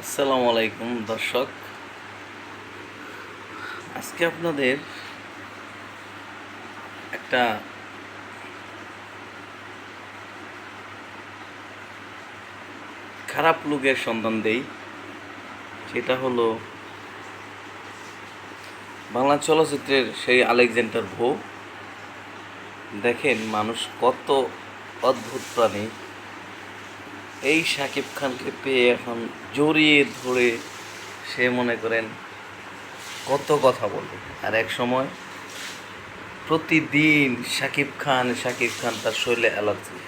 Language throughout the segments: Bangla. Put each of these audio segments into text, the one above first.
আসসালামু আলাইকুম, দর্শক। আজকে আপনাদের একটা খারাপ লোকের সন্ধান দেই, সেটা হলো বাংলা চলচ্চিত্রের সেই আলেকজান্ডার ভো। দেখেন, মানুষ কত অদ্ভুত প্রাণী। এই শাকিব খানকে পেয়ে এখন জড়িয়ে ধরে সে মনে করেন কত কথা বলবে। আর এক সময় প্রতিদিন শাকিব খান শাকিব খান তার শৈলে অ্যালার্জি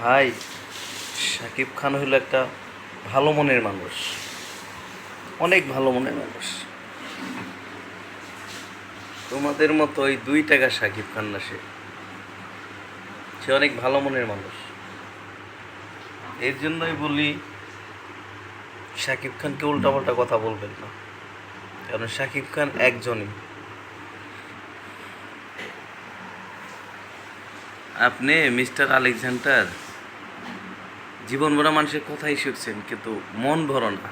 ভাই শাকিব খান হলো একটা ভালো মনের মানুষ। অনেক ভালো মনের মানুষ। তোমাদের মতো ওই দুই টাকা শাকিব খান না সে। সে অনেক ভালো মনের মানুষ। এর জন্যই বলি, শাকিব খানকে উল্টাপাল্টা কথা বলবেন না। কারণ শাকিব খান একজনই। আপনি মিস্টার আলেকজান্ডার, জীবন ভরা মানুষের কথাই শিখছেন কিন্তু মন ভরো না।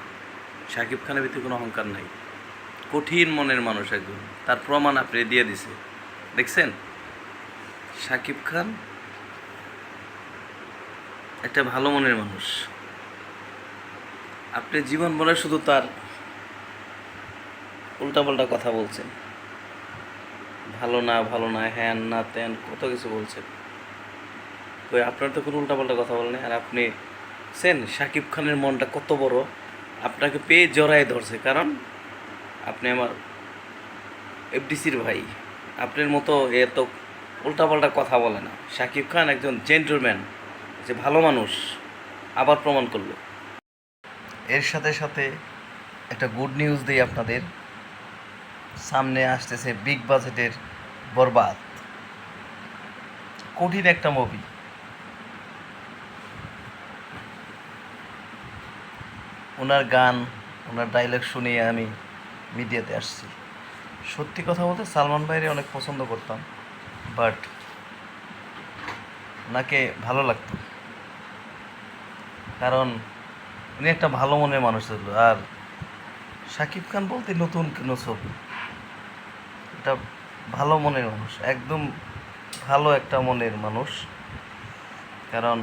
শাকিব খানের ভিতরে কোনো অহংকার নাই। কঠিন মনের মানুষ একজন। তার প্রমাণ আপনি দিয়ে দিছে। দেখছেন? শাকিব খান একটা ভালো মনের মানুষ। আপনি জীবন বলে শুধু তার উল্টাপাল্টা কথা বলছেন। ভালো না ভালো না, হ্যান না, ত্যান, কত কিছু বলছেন। কই আপনার তো কোনো উল্টাপাল্টা কথা বলেন আর আপনি সেন, সাকিব খানের মনটা কত বড়। আপনাকে পেয়ে জড়ায় ধরছে। কারণ আপনি আমার এফডিসির ভাই। আপনার মতো এত উল্টাপাল্টা কথা বলে না। সাকিব খান একজন জেন্টলম্যান যে ভালো মানুষ আবার প্রমাণ করল। এর সাথে সাথে একটা গুড নিউজ দিই আপনাদের। সামনে আসতেছে বিগ বাজেটের বরবাদ। কঠিন একটা মুভি ওনার গান, ওনার ডায়লগ শুনিয়ে আমি মিডিয়াতে আসছি। সত্যি কথা বলতে সালমান ভাইরে অনেক পছন্দ করতাম বাট ওনাকে ভালো লাগতো। কারণ উনি একটা ভালো মনের মানুষ ছিল। আর শাকিব খান বলতে নতুন কোনো ছবি এটা ভালো মনের মানুষ, একদম ভালো একটা মনের মানুষ। কারণ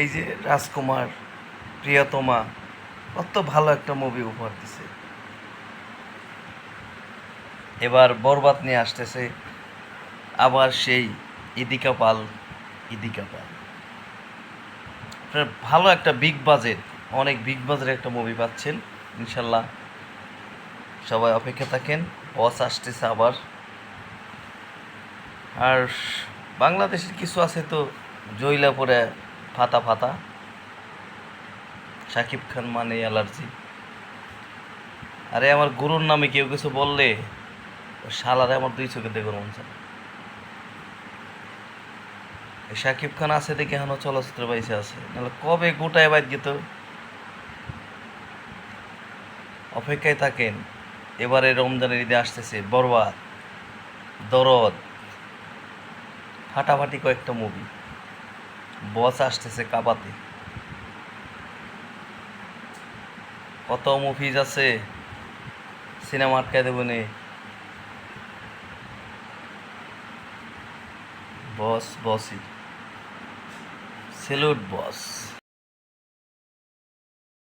এই যে রাজকুমার, প্রিয়তমা, কত ভালো একটা মুভি উপহার দিছে। এবার বরবাদ নিয়ে আসতেছে আবার সেই ইদিকা পাল ইদিকা পাল। ভালো একটা বিগ বাজেট অনেক বিগ বাজেটের একটা মুভি পাচ্ছেন, ইনশাল্লাহ। সবাই অপেক্ষা থাকেন বস আসতেছে আবার। আর বাংলাদেশের কিছু আছে তো জইলা পরে ফাতা ফাতা। শাকিব খান মানে অ্যালার্জি আরে আমার গুরুর নামে কেউ কিছু বললে শালারে আমার দুই চোখে দেখুন মন চায়। শাকিব খান আছে দেখে এখনও চলচ্চিত্র পাইছে আছে। নাহলে কবে গোটায় বাদ গেত অপেক্ষায় থাকেন, এবারে রমজানের ঈদে আসতেছে বরবাদ, দরদ, ফাটাফাটি কয়েকটা মুভি বস আসতেছে কাবাতে। কত মুভিজ আছে? সিনেমা আটকায় দেবো নে। বস, বসই। সেলুট বস